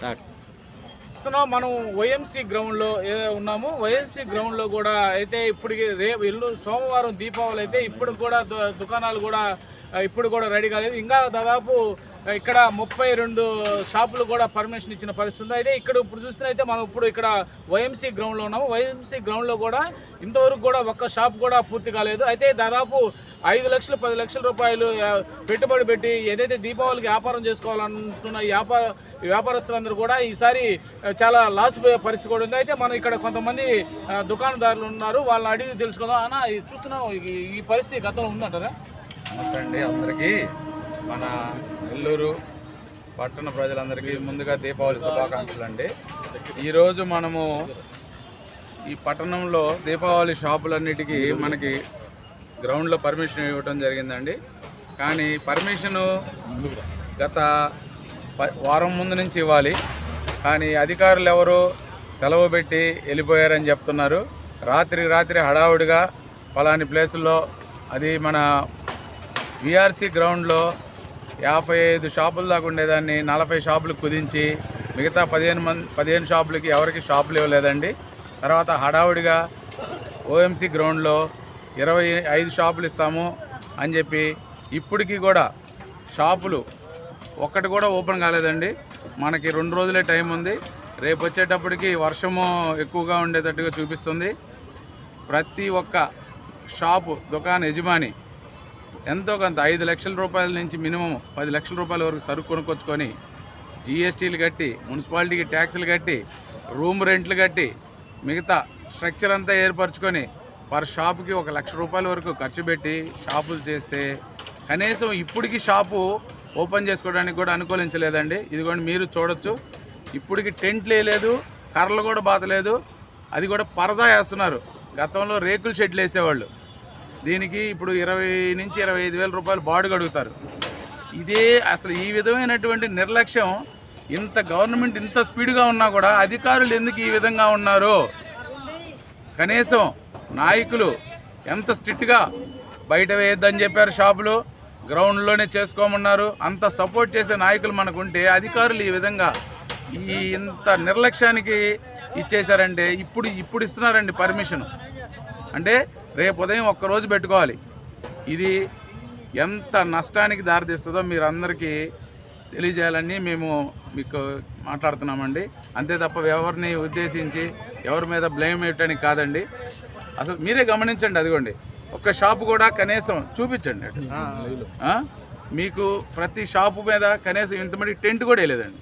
Start ఇస్తున్నాం మనం YMC గ్రౌండ్లో ఉన్నాము వైఎంసీ గ్రౌండ్లో కూడా అయితే ఇప్పటికి రేపు ఎల్లు సోమవారం దీపావళి అయితే ఇప్పుడు కూడా దు- దుకాణాలు కూడా ఇప్పుడు కూడా రెడీ కాలేదు. ఇంకా దాదాపు ఇక్కడ ముప్పై రెండు షాపులు కూడా పర్మిషన్ ఇచ్చిన పరిస్థితి ఉంది. అయితే ఇక్కడ ఇప్పుడు చూస్తున్నైతే మనం ఇప్పుడు ఇక్కడ వైఎంసీ గ్రౌండ్లో ఉన్నాము. వైఎంసీ గ్రౌండ్లో కూడా ఇంతవరకు కూడా ఒక్క షాప్ కూడా పూర్తి కాలేదు. అయితే దాదాపు ఐదు లక్షలు పది లక్షల రూపాయలు పెట్టుబడి పెట్టి ఏదైతే దీపావళికి వ్యాపారం చేసుకోవాలనుకున్న వ్యాపార వ్యాపారస్తులందరూ కూడా ఈసారి చాలా లాస్ పోయే పరిస్థితి కూడా ఉంది. అయితే మనం ఇక్కడ కొంతమంది దుకాణదారులు ఉన్నారు. వాళ్ళని అడిగి తెలుసుకుందాం. అన్న చూస్తున్నాం ఈ- ఈ పరిస్థితి గతంలో ఉందంటారా? నమస్తే అండి అందరికీ. మన నెల్లూరు పట్టణ ప్రజలందరికీ ముందుగా దీపావళి శుభాకాంక్షలు అండి. ఈరోజు మనము ఈ పట్టణంలో దీపావళి షాపులన్నిటికీ మనకి గ్రౌండ్లో పర్మిషన్ ఇవ్వటం జరిగిందండి. కానీ పర్మిషను గత ప- వారం ముందు నుంచి ఇవ్వాలి. కానీ అధికారులు ఎవరు సెలవు పెట్టి వెళ్ళిపోయారని చెప్తున్నారు. రాత్రి రాత్రి హడావుడిగా పలాని ప్లేసుల్లో అది మన విఆర్సీ గ్రౌండ్లో యాభై ఐదు షాపుల దాకా ఉండేదాన్ని నలభై షాపులు కుదించి మిగతా పదిహేను మంది పదిహేను షాపులకి ఎవరికి షాపులు ఇవ్వలేదండి. తర్వాత హడావుడిగా ఓఎంసీ గ్రౌండ్లో ఇరవై ఐదు షాపులు ఇస్తాము అని చెప్పి ఇప్పటికీ కూడా షాపులు ఒక్కటి కూడా ఓపెన్ కాలేదండి. మనకి రెండు రోజులే టైం ఉంది. రేపు వచ్చేటప్పటికి వర్షము ఎక్కువగా ఉండేటట్టుగా చూపిస్తుంది. ప్రతి ఒక్క షాపు దుకాణ యజమాని ఎంతో కొంత ఐదు లక్షల రూపాయల నుంచి మినిమం పది లక్షల రూపాయల వరకు సరుకు కొనుక్కొచ్చుకొని జిఎస్టీలు కట్టి మున్సిపాలిటీకి ట్యాక్సులు కట్టి రూమ్ రెంట్లు కట్టి మిగతా స్ట్రక్చర్ అంతా ఏర్పరచుకొని పర్ షాపుకి ఒక లక్ష రూపాయల వరకు ఖర్చు పెట్టి షాపులు చేస్తే కనీసం ఇప్పటికి షాపు ఓపెన్ చేసుకోవడానికి కూడా అనుకూలించలేదండి. ఇదిగోండి మీరు చూడొచ్చు. ఇప్పటికి టెంట్లు వేయలేదు కర్రలు కూడా బాతలేదు అది కూడా పరదా వేస్తున్నారు. గతంలో రేకుల షెడ్లు వేసేవాళ్ళు. దీనికి ఇప్పుడు ఇరవై నుంచి ఇరవై ఐదు వేల రూపాయలు బాడుగ అడుగుతారు. ఇదే అసలు ఈ విధమైనటువంటి నిర్లక్ష్యం ఇంత గవర్నమెంట్ ఇంత స్పీడ్గా ఉన్నా కూడా అధికారులు ఎందుకు ఈ విధంగా ఉన్నారు? కనీసం నాయకులు ఎంత స్ట్రిక్ట్గా బయట వేయొద్దని చెప్పారు షాపులు గ్రౌండ్లోనే చేసుకోమన్నారు అంత సపోర్ట్ చేసే నాయకులు మనకుంటే అధికారులు ఈ విధంగా ఈ ఇంత నిర్లక్ష్యానికి ఇచ్చేశారంటే ఇప్పుడు ఇప్పుడు ఇస్తున్నారండి పర్మిషన్. అంటే రేపు ఉదయం ఒక్కరోజు పెట్టుకోవాలి. ఇది ఎంత నష్టానికి దారితీస్తుందో మీరు అందరికీ తెలియజేయాలని మేము మీకు మాట్లాడుతున్నామండి. అంతే తప్ప ఎవరిని ఉద్దేశించి ఎవరి మీద బ్లేమ్ వేయటానికి కాదండి. అసలు మీరే గమనించండి అదిగోండి. ఒక్క షాపు కూడా కనీసం చూపించండి? మీకు ప్రతి షాపు మీద కనీసం ఇంతమంది టెంట్ కూడా వేయలేదండి.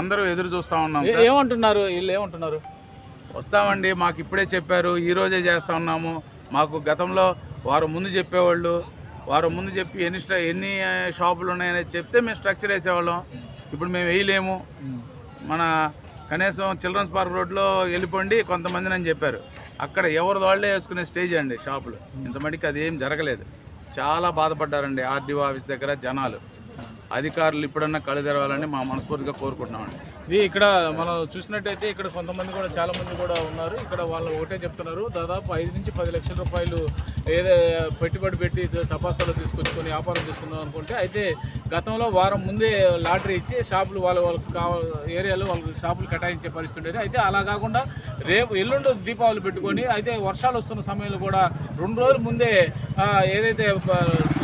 అందరూ ఎదురు చూస్తూ ఉన్నాం. ఏమంటున్నారు? వీళ్ళు ఏమంటున్నారు? వస్తామండి మాకు ఇప్పుడే చెప్పారు ఈరోజే చేస్తా ఉన్నాము. మాకు గతంలో వారు ముందు చెప్పేవాళ్ళు వారు ముందు చెప్పి ఎన్ని ఎన్ని షాపులు ఉన్నాయని చెప్తే మేము స్ట్రక్చర్ వేసేవాళ్ళం. ఇప్పుడు మేము వేయలేము. మన కనీసం చిల్డ్రన్స్ పార్క్ రోడ్లో వెళ్ళిపోండి కొంతమందిని అని చెప్పారు. అక్కడ ఎవరి వాళ్ళే వేసుకునే స్టేజ్ అండి షాపులు. ఇంతమటికి అది ఏం జరగలేదు. చాలా బాధపడ్డారండి ఆర్డీఓ ఆఫీస్ దగ్గర జనాలు. అధికారులు ఇప్పుడన్నా కళ్ళు తెరవాలని మా మనస్ఫూర్తిగా కోరుకుంటున్నామండి. ఇది ఇక్కడ మనం చూసినట్టయితే ఇక్కడ కొంతమంది కూడా చాలా మంది కూడా ఉన్నారు. ఇక్కడ వాళ్ళు ఒకటే చెప్తున్నారు. దాదాపు ఐదు నుంచి పది లక్షల రూపాయలు ఏదో పెట్టుబడి పెట్టి టపాసాలు తీసుకొచ్చుకొని వ్యాపారం చేసుకుందాం అనుకుంటే అయితే గతంలో వారం ముందే లాటరీ ఇచ్చి షాపులు వాళ్ళ వాళ్ళకి కావాల ఏరియాలో వాళ్ళకి షాపులు కేటాయించే పరిస్థితి ఉండేది. అయితే అలా కాకుండా రేపు ఎల్లుండి దీపావళి పెట్టుకొని అయితే వర్షాలు వస్తున్న సమయంలో కూడా రెండు రోజుల ముందే ఏదైతే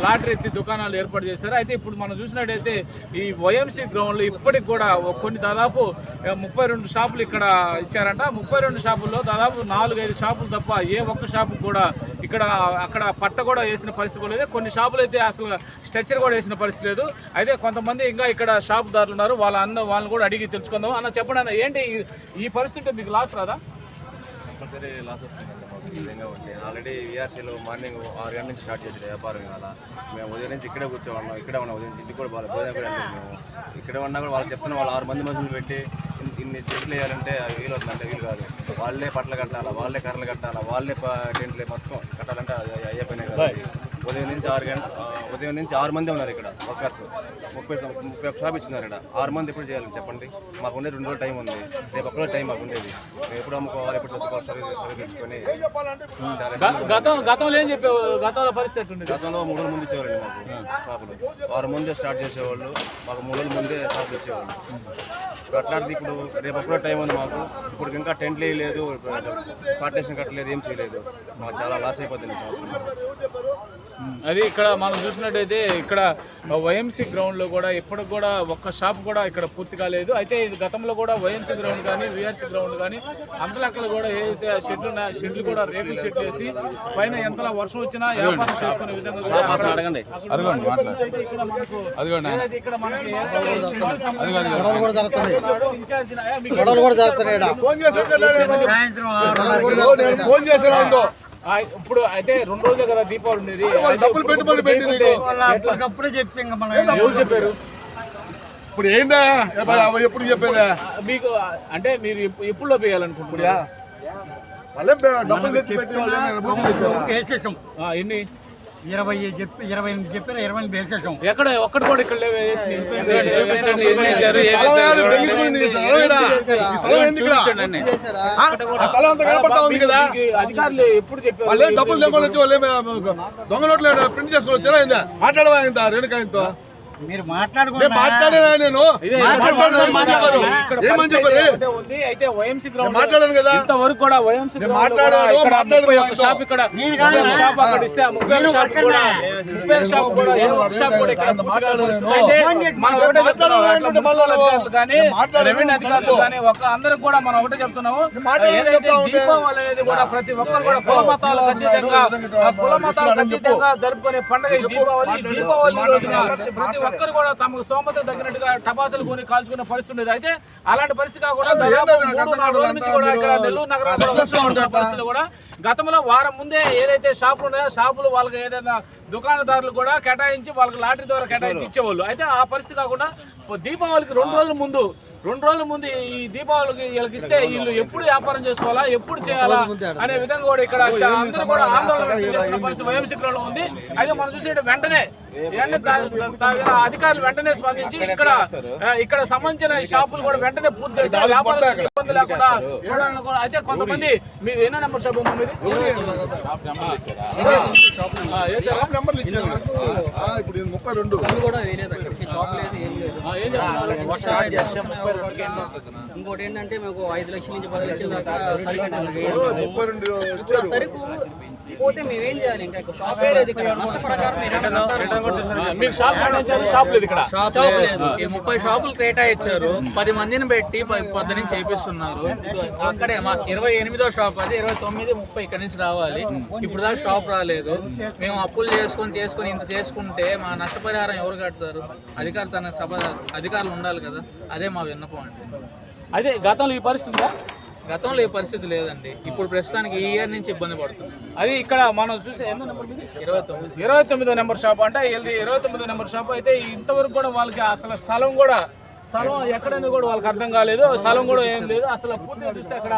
లాటరీ ఎత్తి దుకాణాలు ఏర్పాటు చేశారో అయితే ఇప్పుడు మనం చూసినట్టయితే ఈ వైఎంసీ గ్రౌండ్లో ఇప్పటికి కూడా కొన్ని దాదాపు ముప్పై రెండు షాపులు ఇక్కడ ఇచ్చారంట. ముప్పై రెండు షాపుల్లో దాదాపు నాలుగైదు షాపులు తప్ప ఏ ఒక్క షాపు కూడా ఇక్కడ అక్కడ పట్ట కూడా వేసిన పరిస్థితి లేదు. కొన్ని షాపులు అయితే అసలు స్ట్రక్చర్ కూడా వేసిన పరిస్థితి లేదు. అయితే కొంతమంది ఇంకా ఇక్కడ షాపుదారులు ఉన్నారు. వాళ్ళ అన్న వాళ్ళని కూడా అడిగి తెలుసుకుందాం. అన్న చెప్పండి అన్న ఏంటి ఈ- పరిస్థితి మీకు లాస్ రాదా? లాస్ వస్తుంది ఈ విధంగా ఉంటే ఆల్రెడీ విఆర్సీలో మార్నింగ్ ఆరు గంటల నుంచి స్టార్ట్ చేసిన వ్యాపారం ఇవాళ. మేము ఉదయం నుంచి ఇక్కడే కూర్చోన్నాం ఇక్కడే ఉన్నాం ఉదయం నుంచి ఇంటికి కూడా బాగా భోజనం కూడా వెళ్ళలేదు మేము. ఇక్కడే ఉన్నా కూడా వాళ్ళు చెప్తున్న వాళ్ళు ఆరు మంది మనుషులు పెట్టి ఇన్- ఇన్ని చెట్లు వేయాలంటే వీలు అవుతుందంటే వీలు కాదు. వాళ్ళే పట్ల కట్టాలా వాళ్ళే కర్రలు కట్టాలా వాళ్ళే టెంట్లు మొత్తం కట్టాలంటే అది అయ్యే పనే కదా. ఉదయం నుంచి ఆరు గంట ఆ, ఉదయం నుంచి ఆరు మంది ఉన్నారు ఇక్కడ వర్కర్స్. ముప్పై ముప్పై ఒక్క షాప్ ఇచ్చినారు ఇక్కడ ఆరు మంది ఎప్పుడు చేయాలని చెప్పండి? మాకు ఉండేది రెండు రోజులు టైం ఉంది. రేపు ఒక్కరోజు టైం మాకు ఉండేది. మేము ఎప్పుడు అమ్ముకోవాలి ఎప్పుడు చదువుకోవాలి చాలా గ- గతం గతంలో ఏం చెప్పావు గతంలో పరిస్థితి గతంలో మూడు రోజుల ముందు ఇచ్చేవాళ్ళు మాకు షాపులు. వారం ముందే స్టార్ట్ చేసేవాళ్ళు. మాకు మూడు రోజుల ముందే షాపులు ఇచ్చేవాళ్ళు. ఇప్పుడు అట్లాంటిది ఇప్పుడు రేపు ఒక్కడో టైం ఉంది మాకు. ఇప్పుడు ఇంకా టెంట్లు వేయలేదు పార్టేషన్ కట్టలేదు ఏం చేయలేదు. మాకు చాలా లాస్ అయిపోతుంది అది ఇక్కడ మనం చూసినట్టయితే ఇక్కడ వైఎంసీ గ్రౌండ్ లో కూడా ఇప్పటికి కూడా ఒక్క షాప్ కూడా ఇక్కడ పూర్తి కాలేదు అయితే ఇది గతంలో కూడా వైఎంసీ గ్రౌండ్ కానీ విఆర్సీ గ్రౌండ్ కానీ అంతలక్కలు కూడా ఏదైతే షెడ్లు షెడ్లు కూడా రేకుల షెడ్లు వేసి పైన ఎంత వర్షం వచ్చినా వ్యాపారం చేసుకునే విధంగా ఇక్కడ మనకు. ఫోన్ ఇప్పుడు అయితే రెండు రోజులు కదా దీపావళి ఉండేది. డబ్బులు పెట్టుబడి పెట్టి నీకు. అప్పటికప్పుడే చెప్తే ఇంకా మనం. ఎవరు చెప్పారు? ఇప్పుడు ఏందా? ఎప్పుడు చెప్పేదా? మీకు అంటే మీరు ఎప్పు- ఎప్పుడు ఆ, ఎన్ని? ఇరవై చెప్పి ఇరవై ఎనిమిది చెప్పారు? ఇరవై ఎనిమిది వేసేసాం. ఎక్కడ? ఒక్కటి కూడా ఇక్కడ అధికారులు ఎప్పుడు చెప్పారు? డబ్బులు తెచ్చుకొని వచ్చి వాళ్ళే దొంగ నోట్లు ప్రింట్ చేసుకొని వచ్చారా అయిందా మాట్లాడవా రేణుకాయంతో మీరు నేను మాట్లాడుకుంటే మాట్లాడేనా నేను? ఇదే మాట్లాడను? ఏమని చెప్పారు? ఇక్కడ ఏమని పరిస్థితి చెప్పారు? అయితే ఉంది అయితే వైఎంసీ గ్రౌండ్ నేను మాట్లాడాను కదా. ఇంతవరకు కూడా వైఎంసీ నేను గ్రౌండ్లో మాట్లాడాను, కూడా ఇక్కడ మాట్లాడాను ముప్పై ఒక్క ఆయనతో. షాప్ ఇక్కడ. షాప్ అక్కడ ఇస్తే ఆ ముప్పై షాప్ కూడా ముప్పై షాప్ కూడా షాప్ కూడా ఇక్కడ మనం ఒకటే చెప్తున్నాం అట్లా మున్సిపల్ అధికారులు కానీ రెవెన్యూ అధికారులు కానీ ఒక అందరికి కూడా మనం ఒకటే చెప్తున్నాము. ఏదైతే దీపావళి అనేది కూడా ప్రతి ఒక్కరు కూడా కుల మతాలకు అతీతంగా ఆ కుల మతాలకు అతీతంగా జరుపుకునే పండుగ దీపావళి దీపావళి రోజున ప్రతి ఒక్కరు కూడా తమకు స్తోమత తగినట్టుగా టపాసులు కొని కాల్చుకునే పరిస్థితి ఉండేది. అయితే అలాంటి పరిస్థితి కాకుండా దాదాపు మూడు నాలుగు రోజుల నుంచి కూడా ఇక్కడ నెల్లూరు నగరంలో పరిస్థితులు కూడా గతంలో వారం ముందే ఏదైతే షాపులు ఉన్నాయో షాపులు వాళ్ళకి ఏదైనా దుకాణదారులు కూడా కేటాయించి వాళ్ళకి లాటరీ ద్వారా కేటాయించి ఇచ్చేవాళ్ళు. అయితే ఆ పరిస్థితి కాకుండా దీపావళికి రెండు రోజుల ముందు రెండు రోజుల ముందు ఈ దీపావళికి వీళ్ళకి ఇస్తే వీళ్ళు ఎప్పుడు వ్యాపారం చేసుకోవాలా ఎప్పుడు చేయాలా అనే విధంగా కూడా ఇక్కడ అందరూ కూడా ఆందోళన చేస్తున్న పరిస్థితి వైఎంసీలో ఉంది. అయితే మనం చూసే వెంటనే అధికారులు వెంటనే స్పందించి ఇక్కడ ఇక్కడ సంబంధించిన షాపులు కూడా వెంటనే పూర్తి చేసి వ్యాపారస్తులకు ఇబ్బంది లేకుండా చూడాలని కూడా అయితే కొంతమంది మీరు ఎన్నో నెంబర్ షాప్ ఉందా మీది? ఇప్పుడు ముప్పై రెండు. చెప్తున్నారు? ఇంకోటి ఏంటంటే మాకు ఐదు లక్షల నుంచి పది లక్షల దాకా సరుకు ఇచ్చారు పోతే మేమేం చేయాలి? ఇంకా ఇక్కడ షాప్ లేదు ఇక్కడ నష్టపడకారు మీకు షాప్ షాప్ లేదు ఇక్కడ. షాప్ లేదు. ఈ ముప్పై షాపులు కేటాయించారు. పది మందిని పెట్టి పొద్దు నుంచి చేపిస్తున్నారు. అక్కడే మా ఇరవై ఎనిమిదో షాప్ అది ఇరవై తొమ్మిది ముప్పై ఇక్కడ నుంచి రావాలి. ఇప్పుడు దాకా షాప్ రాలేదు. మేము అప్పులు చేసుకొని చేసుకొని ఇంత చేసుకుంటే మా నష్టపరిహారం ఎవరు కడతారు? అధికార తన సభ అధికారులు ఉండాలి కదా. అదే మా విన్నపం అండి. అదే గతంలో ఈ పరిస్థితి గతంలో ఏ పరిస్థితి లేదండి. ఇప్పుడు ప్రస్తుతానికి ఈ ఇయర్ నుంచి ఇబ్బంది పడుతుంది అది ఇక్కడ మనం చూసే ఎన్నో నెంబర్ ఇరవై తొమ్మిది. ఇరవై తొమ్మిదో నెంబర్ షాప్ అంటే ఇరవై తొమ్మిదో నెంబర్ షాప్ అయితే ఇంతవరకు కూడా వాళ్ళకి అసలు స్థలం కూడా స్థలం ఎక్కడని కూడా వాళ్ళకి అర్థం కాలేదు. స్థలం కూడా ఏం లేదు. అసలు పూర్తిగా చూస్తే అక్కడ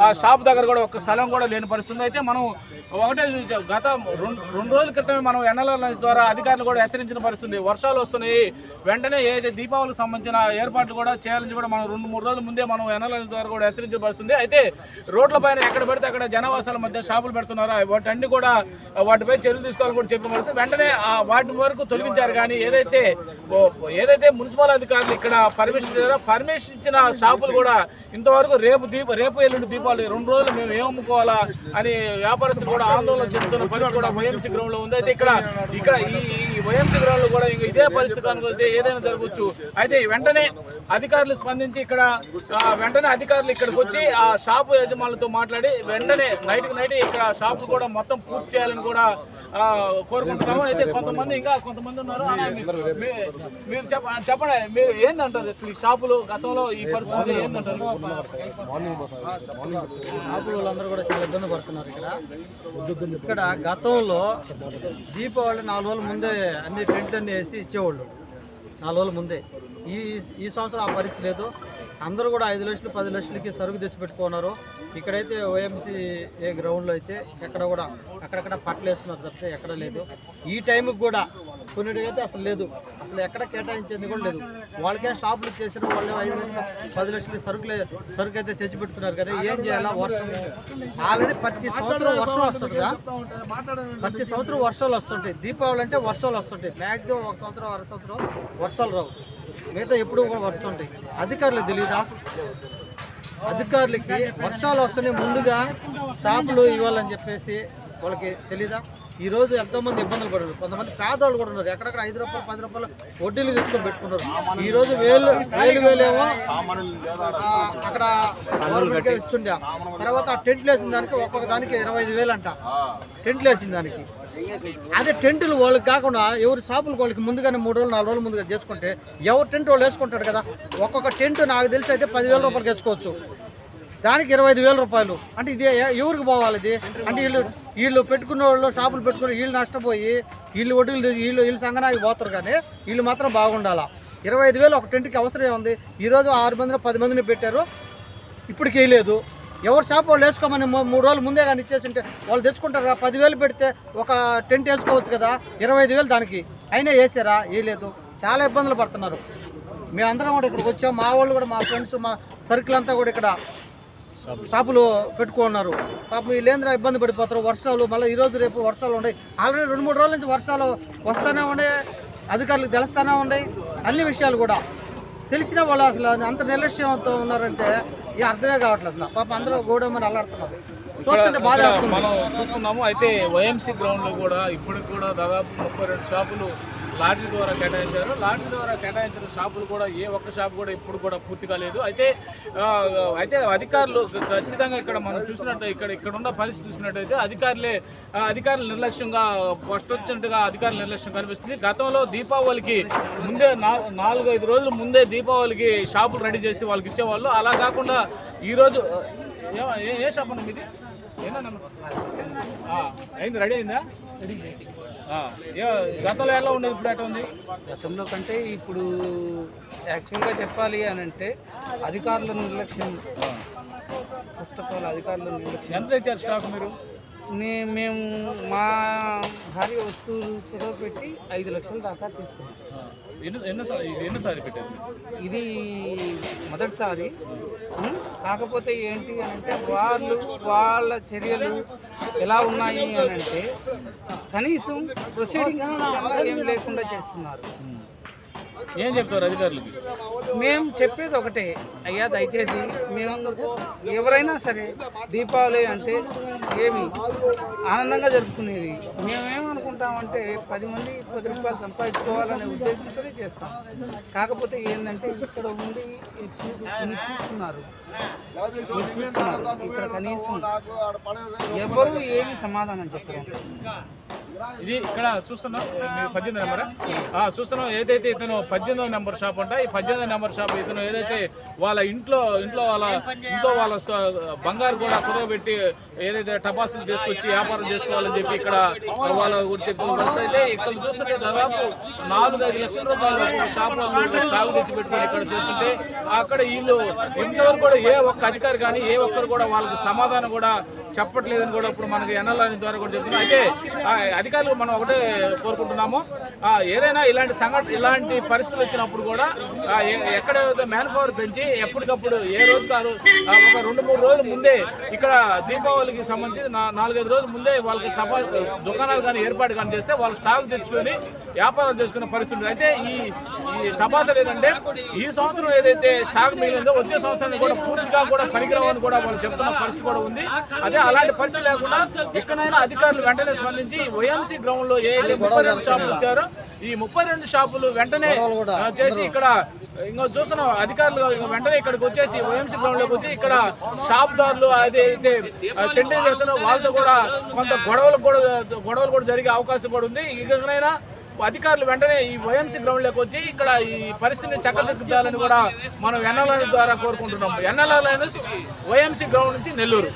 ఆ షాప్ దగ్గర కూడా ఒక స్థలం కూడా లేని పరిస్థితి అయితే మనం ఒకటే చూసాం. గత రెండు రెండు రోజుల క్రితమే మనం ఎన్ఎల్ఆర్ ద్వారా అధికారులు కూడా హెచ్చరించిన పరిస్థితి వర్షాలు వస్తున్నాయి. వెంటనే ఏదైతే దీపావళికి సంబంధించిన ఏర్పాట్లు కూడా చేయాలని కూడా మనం రెండు మూడు రోజుల ముందే మనం ఎన్ఎల్ఆర్ ద్వారా కూడా హెచ్చరించిన పరిస్థితి అయితే రోడ్ల పైన ఎక్కడ పెడితే అక్కడ జనవాసాల మధ్య షాపులు పెడుతున్నారు? వాటన్ని కూడా వాటిపై చర్యలు తీసుకోవాలని కూడా చెప్పిన పరిస్థితి వెంటనే వాటి వరకు తొలగించారు. కానీ ఏదైతే ఓ- ఏదైతే మున్సిపల్ అధికారులు ఇక్కడ పర్మిషన్ ఇచ్చారో పర్మిషన్ ఇచ్చిన షాపులు కూడా ఇంతవరకు రేపు దీప రేపు ఎల్లుండి దీపావళి రెండు రోజులు మేము ఏమమ్ముకోవాలా అని వ్యాపారస్తులు కూడా ఆందోళన చెందుతున్న పరిస్థితి కూడా వైఎంసీ గ్రౌండ్లో ఉంది. అయితే ఇక్కడ ఇక్కడ ఈ వైఎంసీ గ్రౌండ్లో కూడా ఇంకా ఇదే పరిస్థితి అనుకుంటే ఏదైనా జరగవచ్చు. అయితే వెంటనే అధికారులు స్పందించి ఇక్కడ వెంటనే అధికారులు ఇక్కడికి వచ్చి ఆ షాపు యజమానులతో మాట్లాడి వెంటనే నైట్కి నైట్ ఇక్కడ షాపు కూడా మొత్తం పూర్తి చేయాలని కూడా కోరుకుంటున్నాము అయితే కొంతమంది ఇంకా కొంతమంది ఉన్నారు. మీరు చెప్ప చెప్పండి. మీరు ఏందంటారు? అసలు ఈ షాపులు గతంలో ఈ పరిస్థితులు ఏందంటారు? షాపులు వాళ్ళందరూ కూడా చాలా ఇబ్బంది పడుతున్నారు ఇక్కడ. ఇక్కడ గతంలో దీపావళి నాలుగు రోజుల ముందే అన్ని టెంట్లన్నీ వేసి ఇచ్చేవాళ్ళు. నాలుగు రోజుల ముందే. ఈ ఈ సంవత్సరం ఆ పరిస్థితి లేదు. అందరూ కూడా ఐదు లక్షలు పది లక్షలకి సరుకు తెచ్చిపెట్టుకున్నారు. ఇక్కడైతే ఓఎంసీ ఏ గ్రౌండ్లో అయితే ఎక్కడ కూడా అక్కడక్కడ పట్టలు వేస్తున్నారు తప్పితే ఎక్కడ లేదు. ఈ టైంకి కూడా కొన్నిటికైతే అసలు లేదు. అసలు ఎక్కడ కేటాయించేది కూడా లేదు. వాళ్ళకే షాపులు చేసిన వాళ్ళు ఐదు లక్షలు పది లక్షలు సరుకులే సరుకు అయితే తెచ్చిపెట్టుకున్నారు కానీ ఏం చేయాలా వర్షం? ఆల్రెడీ ప్రతి సంవత్సరం వర్షం వస్తుంటుందా ప్రతి సంవత్సరం వర్షాలు వస్తుంటాయి. దీపావళి అంటే వర్షాలు వస్తుంటాయి. మ్యాక్సిమం ఒక సంవత్సరం అర సంవత్సరం వర్షాలు రావు. మిగతా ఎప్పుడు కూడా వస్తుంటాయి. అధికారులకు తెలియదా అధికారులకి వర్షాలు వస్తున్నాయి ముందుగా షాపులు ఇవ్వాలని చెప్పేసి వాళ్ళకి తెలీదా? ఈ రోజు ఇబ్బందులు పడరు కొంతమంది పేదవాళ్ళు కూడా ఉన్నారు. ఎక్కడెక్కడ ఐదు రూపాయలు పది రూపాయలు వడ్డీలు తెచ్చుకొని పెట్టుకున్నారు. ఈరోజు వేలు వేలు వేలేమో అక్కడ గవర్నమెంట్కి ఇస్తుండే. తర్వాత ఆ టెంట్లు వేసిన దానికి ఒక్కొక్క దానికి ఇరవై ఐదు వేలు అంట. టెంట్లు వేసిన దానికి. అదే టెంటులు వాళ్ళకి కాకుండా ఎవరి షాపులు వాళ్ళకి ముందుగానే మూడు రోజులు నాలుగు రోజులు ముందుగా చేసుకుంటే ఎవరు టెంట్ వాళ్ళు వేసుకుంటాడు కదా? ఒక్కొక్క టెంట్ నాకు తెలిసి అయితే పదివేల రూపాయలకి వేసుకోవచ్చు. దానికి ఇరవై ఐదు వేల రూపాయలు. అంటే ఇది ఎవరికి పోవాలి ఇది? అంటే వీళ్ళు వీళ్ళు పెట్టుకున్న వాళ్ళు షాపులు పెట్టుకుని వీళ్ళు నష్టపోయి వీళ్ళు వడ్డీలు వీళ్ళు వీళ్ళు సంగనాకి పోతారు కానీ వీళ్ళు మాత్రం బాగుండాలా. ఇరవై ఐదు వేలు ఒక టెంట్కి అవసరం ఏముంది ఈరోజు ఆరు మందిని పది మందిని పెట్టారు. ఇప్పటికి వేయలేదు. ఎవరు షాప్ వాళ్ళు వేసుకోమని మూ- మూడు రోజులు ముందే కానీ ఇచ్చేసి ఉంటే వాళ్ళు తెచ్చుకుంటారు కదా పదివేలు పెడితే ఒక టెంట్ వేసుకోవచ్చు కదా ఇరవై ఐదు వేలు దానికి. అయినా వేసారా? వేయలేదు. చాలా ఇబ్బందులు పడుతున్నారు. మేమందరం కూడా ఇక్కడికి వచ్చాం. మా వాళ్ళు కూడా మా ఫ్రెండ్స్ మా సర్కిల్ అంతా కూడా ఇక్కడ షాపులు పెట్టుకున్నారు పాపం వీళ్ళేంద్ర ఇబ్బంది పడిపోతారు? వర్షాలు మళ్ళీ ఈరోజు రేపు వర్షాలు ఉన్నాయి. ఆల్రెడీ రెండు మూడు రోజుల నుంచి వర్షాలు వస్తూనే ఉన్నాయి. అధికారులకు తెలుస్తూనే ఉన్నాయి. అన్ని విషయాలు కూడా. తెలిసిన వాళ్ళు అసలు అంత నిర్లక్ష్యంతో ఉన్నారంటే ఈ అర్థమే కావట్లేదు అసలు. పాప అందరూ గోడమని అల్లాడుతున్నారు. చూస్తుంటే బాధ వేస్తుంది. మనం చూస్తున్నాము. అయితే వైఎంసీ గ్రౌండ్లో కూడా ఇప్పటికి కూడా దాదాపు ముప్పై రెండు షాపులు లాటరీ ద్వారా కేటాయించారు. లాటరీ ద్వారా కేటాయించిన షాపులు కూడా ఏ ఒక్క షాప్ కూడా ఇప్పుడు కూడా పూర్తి కాలేదు. అయితే అయితే అధికారులు ఖచ్చితంగా ఇక్కడ మనం చూసినట్టు ఇక్కడ ఇక్కడ ఉన్న పరిస్థితి చూసినట్టయితే అధికారులే అధికారులు నిర్లక్ష్యంగా ఫస్ట్ వచ్చినట్టుగా అధికారుల నిర్లక్ష్యం కనిపిస్తుంది. గతంలో దీపావళికి ముందే నా- నాలుగు ఐదు రోజుల ముందే దీపావళికి షాపులు రెడీ చేసి వాళ్ళకి ఇచ్చేవాళ్ళు. అలా కాకుండా ఈరోజు ఏ- ఏ- షాప్ అన్న మీది? అయింది రెడీ అయిందా? గతంలో ఎలా ఉండేది ఇప్పుడు ఎట్లా ఉంది? గతంలో కంటే ఇప్పుడు యాక్చువల్గా చెప్పాలి అని అంటే అధికారుల నిర్లక్ష్యం. ఫస్ట్ ఆఫ్ ఆల్ అధికారుల నిర్లక్ష్యం. ఎంత తెచ్చారు స్టాక్ మీరు? మేము మా భార్య వస్తువులు కూడా పెట్టి ఐదు లక్షల దాకా తీసుకున్నాం. ఎన్నోసారి ఇది ఎన్నోసారి పెట్టారు? ఇది మొదటిసారి? కాకపోతే ఏంటి అని అంటే వాళ్ళు వాళ్ళ చర్యలు ఎలా ఉన్నాయి అని అంటే కనీసం ప్రొసీడింగ్ ఏం లేకుండా చేస్తున్నారు. ఏం చెప్తారు అధికారులకి? మేము చెప్పేది ఒకటే. అయ్యా దయచేసి మేము ఎవరైనా సరే దీపావళి అంటే ఏమి ఆనందంగా జరుపుకునేది. మేమేమనుకుంటామంటే పది మంది పది రూపాయలు సంపాదించుకోవాలనే ఉద్దేశంతోనే చేస్తాం. కాకపోతే ఏంటంటే ఇక్కడ ఉండి చూస్తున్నారు. చూస్తున్నారు. ఇక్కడ కనీసం ఎవరు ఏమి సమాధానం చెప్పరు. ఇది ఇక్కడ చూస్తున్నాం పద్దెనిమిది నెంబర్? ఆ, చూస్తున్నాం ఏదైతే ఇతను పద్దెనిమిదో నెంబర్ షాప్ అంట ఈ పద్దెనిమిదో నెంబర్ షాప్ ఇతను ఏదైతే వాళ్ళ ఇంట్లో ఇంట్లో వాళ్ళ ఇంట్లో వాళ్ళ స- బంగారు కూడా కుదవబెట్టి ఏదైతే టపాసులు తీసుకొచ్చి వ్యాపారం చేసుకోవాలని చెప్పి ఇక్కడ వాళ్ళ గురించి అయితే ఇక్కడ చూస్తుంటే దాదాపు నాలుగు ఐదు లక్షల రూపాయలు షాప్ వాళ్ళు స్టాక్ తెచ్చి పెట్టుకొని ఇక్కడ చేస్తుంటే అక్కడ వీళ్ళు ఇంతవరకు కూడా ఏ ఒక్క అధికారి కానీ ఏ ఒక్కరు కూడా వాళ్ళకి సమాధానం కూడా చెప్పట్లేదని కూడా ఇప్పుడు మనకి ఎన్ఎల్ఆర్ ద్వారా కూడా చెప్తున్నాం. అయితే అధికారులు మనం ఒకటే కోరుకుంటున్నాము. ఏదైనా ఇలాంటి సంఘటన ఇలాంటి పరిస్థితులు వచ్చినప్పుడు కూడా ఎక్కడ మ్యాన్ పవర్ పెంచి ఎప్పటికప్పుడు ఏ రోజు కాదు ఒక రెండు మూడు రోజుల ముందే ఇక్కడ దీపావళికి సంబంధించి నాలుగైదు రోజుల ముందే వాళ్ళకి తపా దుకాణాలు కానీ ఏర్పాటు కానీ చేస్తే వాళ్ళు స్టాక్ తెచ్చుకొని వ్యాపారం చేసుకునే పరిస్థితి అయితే ఈ ఈ టపాసాలు ఏదంటే ఈ సంవత్సరం ఏదైతే స్టాక్ మిగిలిందో వచ్చే సంవత్సరానికి కూడా పూర్తిగా కూడా పనికిరావని కూడా వాళ్ళు చెప్తున్న పరిస్థితి కూడా ఉంది. అదే అలాంటి పరిస్థితి లేకుండా ఇక్కడైనా అధికారులు వెంటనే స్పందించి వైఎంసీ గ్రౌండ్లో ఏ ముప్పై రెండు షాపులు ఇచ్చారో ఈ ముప్పై రెండు షాపులు వెంటనే చేసి ఇక్కడ ఇంకా చూస్తున్నాం అధికారులు వెంటనే ఇక్కడికి వచ్చేసి వైఎంసీ గ్రౌండ్లోకి వచ్చి ఇక్కడ షాప్ దారులు అదైతే సెంటర్ చేస్తారో వాళ్ళతో కూడా కొంత గొడవలు కూడా గొడవలు కూడా జరిగే అవకాశం కూడా ఉంది. ఇకనైనా అధికారులు వెంటనే ఈ వైఎంసీ గ్రౌండ్లోకి వచ్చి ఇక్కడ ఈ పరిస్థితిని చక్కదిద్దాలని కూడా మనం ఎన్ఎల్ఆర్ ద్వారా కోరుకుంటున్నాం. ఎన్ఎల్ఆర్ వైఎంసీ గ్రౌండ్ నుంచి నెల్లూరు.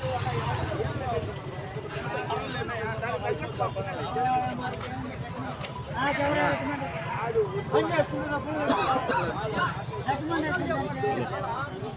Thank you.